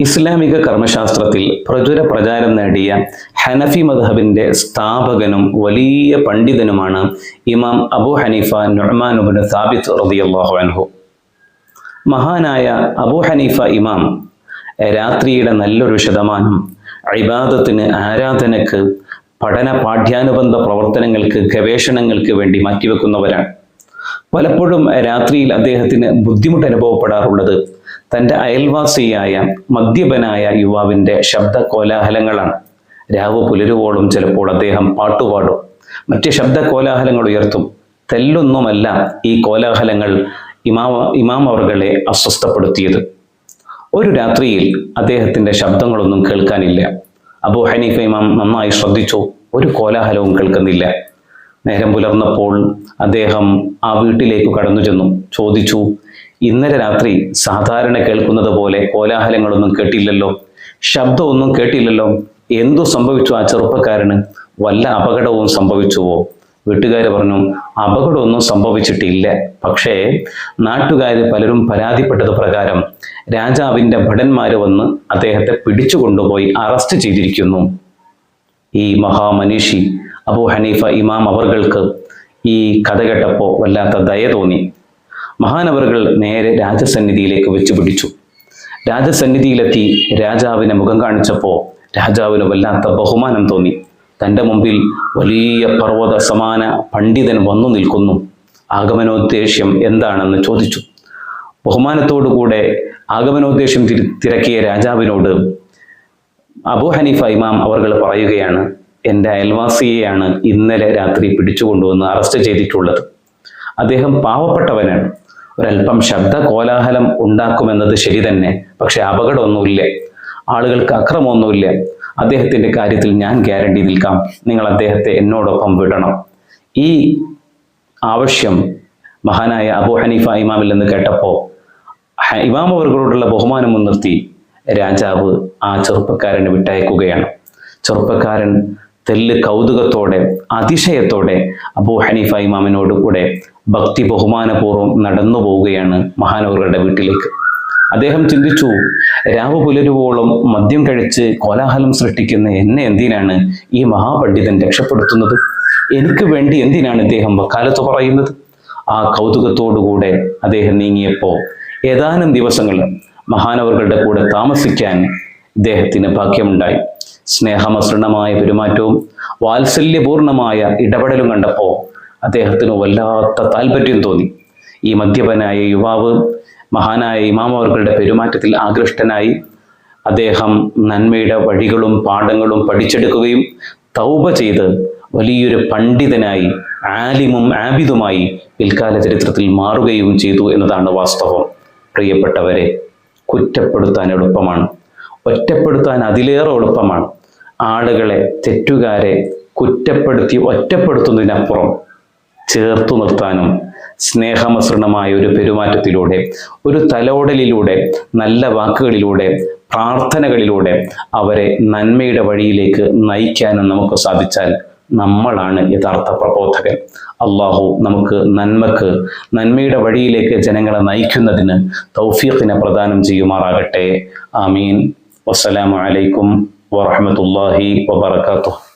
ഇസ്ലാമിക കർമ്മശാസ്ത്രത്തിൽ പ്രചുര പ്രചാരം നേടിയ ഹനഫി മദ്ഹബിന്റെ സ്ഥാപകനും വലിയ പണ്ഡിതനുമാണ് ഇമാം അബു ഹനീഫ നുഅ്മാനുബിൻ സാബിത്ത് റളിയല്ലാഹു അൻഹു. മഹാനായ അബു ഹനീഫ ഇമാം രാത്രിയുടെ നല്ലൊരു ശതമാനം ഇബാദത്തിന് ആരാധനക്ക് പഠന പാഠ്യാനുബന്ധ പ്രവർത്തനങ്ങൾക്ക് ഗവേഷണങ്ങൾക്ക് വേണ്ടി മാറ്റിവെക്കുന്നവരാണ്. പലപ്പോഴും രാത്രിയിൽ അദ്ദേഹത്തിന് ബുദ്ധിമുട്ട് അനുഭവപ്പെടാറുള്ളത്. തന്റെ അയൽവാസിയായ മദ്യപനായ യുവാവിന്റെ ശബ്ദ കോലാഹലങ്ങളാണ് രാവ് പുലരുവോളം ചിലപ്പോൾ അദ്ദേഹം പാട്ടുപാടും. മറ്റ് ശബ്ദ കോലാഹലങ്ങൾ ഉയർത്തും. തെല്ലൊന്നുമല്ല ഈ കോലാഹലങ്ങൾ ഇമാമ ഇമാം അവർകളെ അസ്വസ്ഥപ്പെടുത്തിയത്. ഒരു രാത്രിയിൽ അദ്ദേഹത്തിന്റെ ശബ്ദങ്ങളൊന്നും കേൾക്കാനില്ല. അബു ഹനീഫ ഇമാം നന്നായി ശ്രദ്ധിച്ചു. ഒരു കോലാഹലവും കേൾക്കുന്നില്ല. നേരം പുലർന്നപ്പോൾ അദ്ദേഹം ആ വീട്ടിലേക്ക് കടന്നു ചെന്നു ചോദിച്ചു ഇന്നലെ രാത്രി സാധാരണ കേൾക്കുന്നത് പോലെ കോലാഹലങ്ങളൊന്നും കേട്ടില്ലല്ലോ? ശബ്ദമൊന്നും കേട്ടില്ലല്ലോ? എന്തു സംഭവിച്ചു ആ ചെറുപ്പക്കാരന്? വല്ല അപകടവും സംഭവിച്ചുവോ? വീട്ടുകാർ പറഞ്ഞു അപകടമൊന്നും സംഭവിച്ചിട്ടില്ല. പക്ഷേ നാട്ടുകാർ പലരും പരാതിപ്പെട്ടത് പ്രകാരം രാജാവിന്റെ ഭടന്മാർ വന്ന് അദ്ദേഹത്തെ പിടിച്ചു കൊണ്ടുപോയി അറസ്റ്റ് ചെയ്തിരിക്കുന്നു. ഈ മഹാമനീഷി അബു ഹനീഫ ഇമാം അവർക്ക് ഈ കഥ കേട്ടപ്പോൾ വല്ലാത്ത ദയ തോന്നി. മഹാനവറുകൾ നേരെ രാജസന്നിധിയിലേക്ക് വെച്ചു പിടിച്ചു. രാജസന്നിധിയിലെത്തി രാജാവിനെ മുഖം കാണിച്ചപ്പോൾ രാജാവിന് വല്ലാത്ത ബഹുമാനം തോന്നി. തന്റെ മുമ്പിൽ വലിയ പർവത സമാന പണ്ഡിതൻ വന്നു നിൽക്കുന്നു. ആഗമനോദ്ദേശ്യം എന്താണെന്ന് ചോദിച്ചു. ബഹുമാനത്തോടുകൂടെ ആഗമനോദ്ദേശ്യം തിര- തിരക്കിയ രാജാവിനോട് അബു ഹനീഫ ഇമാം അവർ പറയുകയാണ് എന്റെ അയൽവാസിയെയാണ് ഇന്നലെ രാത്രി പിടിച്ചുകൊണ്ടുവന്ന് അറസ്റ്റ് ചെയ്തിട്ടുള്ളത്. അദ്ദേഹം പാവപ്പെട്ടവനാണ്. ഒരല്പം ശബ്ദ കോലാഹലം ഉണ്ടാക്കുമെന്നത് ശരി തന്നെ പക്ഷെ അപകടമൊന്നുമില്ല. ആളുകൾക്ക് അക്രമമൊന്നുമില്ല. അദ്ദേഹത്തിന്റെ കാര്യത്തിൽ ഞാൻ ഗ്യാരണ്ടി നിൽക്കാം. നിങ്ങൾ അദ്ദേഹത്തെ എന്നോടൊപ്പം വിടണം. ഈ ആവശ്യം മഹാനായ അബു ഹനീഫ ഇമാമിൽ നിന്ന് കേട്ടപ്പോൾ ഇമാം അവർകളോടുള്ള ബഹുമാനം മുൻനിർത്തി രാജാവ് ആ ചെറുപ്പക്കാരനെ വിട്ടയക്കുകയാണ്. ചെറുപ്പക്കാരൻ തെല്ല് കൗതുകത്തോടെ അതിശയത്തോടെ അബൂ ഹനീഫ ഇമാമിനോട് കൂടെ ഭക്തി ബഹുമാനപൂർവം നടന്നു പോവുകയാണ് മഹാനവറുടെ വീട്ടിലേക്ക്. അദ്ദേഹം ചിന്തിച്ചു രാവ് പുലരുവോളം മദ്യം കഴിച്ച് കോലാഹലം സൃഷ്ടിക്കുന്ന എന്നെ എന്തിനാണ് ഈ മഹാപണ്ഡിതൻ രക്ഷപ്പെടുത്തുന്നത്? എനിക്ക് വേണ്ടി എന്തിനാണ് ഇദ്ദേഹം വക്കാലത്ത് പറയുന്നത്? ആ കൗതുകത്തോടുകൂടെ അദ്ദേഹം നീങ്ങിയപ്പോൾ ഏതാനും ദിവസങ്ങൾ മഹാനവറുകളുടെ കൂടെ താമസിക്കാൻ ഇദ്ദേഹത്തിന് ഭാഗ്യമുണ്ടായി. സ്നേഹമസൃണമായ പെരുമാറ്റവും വാത്സല്യപൂർണമായ ഇടപെടലും കണ്ടപ്പോൾ അദ്ദേഹത്തിന് വല്ലാത്ത താല്പര്യം തോന്നി. ഈ മദ്യപനായ യുവാവ് മഹാനായ ഇമാമവർക്കളുടെ പെരുമാറ്റത്തിൽ ആകൃഷ്ടനായി അദ്ദേഹം നന്മയുടെ വഴികളും പാഠങ്ങളും പഠിച്ചെടുക്കുകയും തൗബ ചെയ്ത് വലിയൊരു പണ്ഡിതനായി ആലിമും ആബിദുമായി പിൽക്കാല ചരിത്രത്തിൽ മാറുകയും ചെയ്തു എന്നതാണ് വാസ്തവം. പ്രിയപ്പെട്ടവരെ കുറ്റപ്പെടുത്താൻ എളുപ്പമാണ്. ഒറ്റപ്പെടുത്താൻ അതിലേറെ എളുപ്പമാണ്. ആളുകളെ തെറ്റുകാരെ കുറ്റപ്പെടുത്തി ഒറ്റപ്പെടുത്തുന്നതിനപ്പുറം ചേർത്തു നിർത്താനും സ്നേഹമസൃണമായ ഒരു പെരുമാറ്റത്തിലൂടെ ഒരു തലോടലിലൂടെ നല്ല വാക്കുകളിലൂടെ പ്രാർത്ഥനകളിലൂടെ അവരെ നന്മയുടെ വഴിയിലേക്ക് നയിക്കാനും നമുക്ക് സാധിച്ചാൽ നമ്മളാണ് യഥാർത്ഥ പ്രബോധകൻ. അള്ളാഹു നമുക്ക് നന്മക്ക് നന്മയുടെ വഴിയിലേക്ക് ജനങ്ങളെ നയിക്കുന്നതിന് തൗഫീഖിനെ പ്രദാനം ചെയ്യുമാറാകട്ടെ. ആമീൻ. വസ്സലാമു ورحمة الله وبركاته.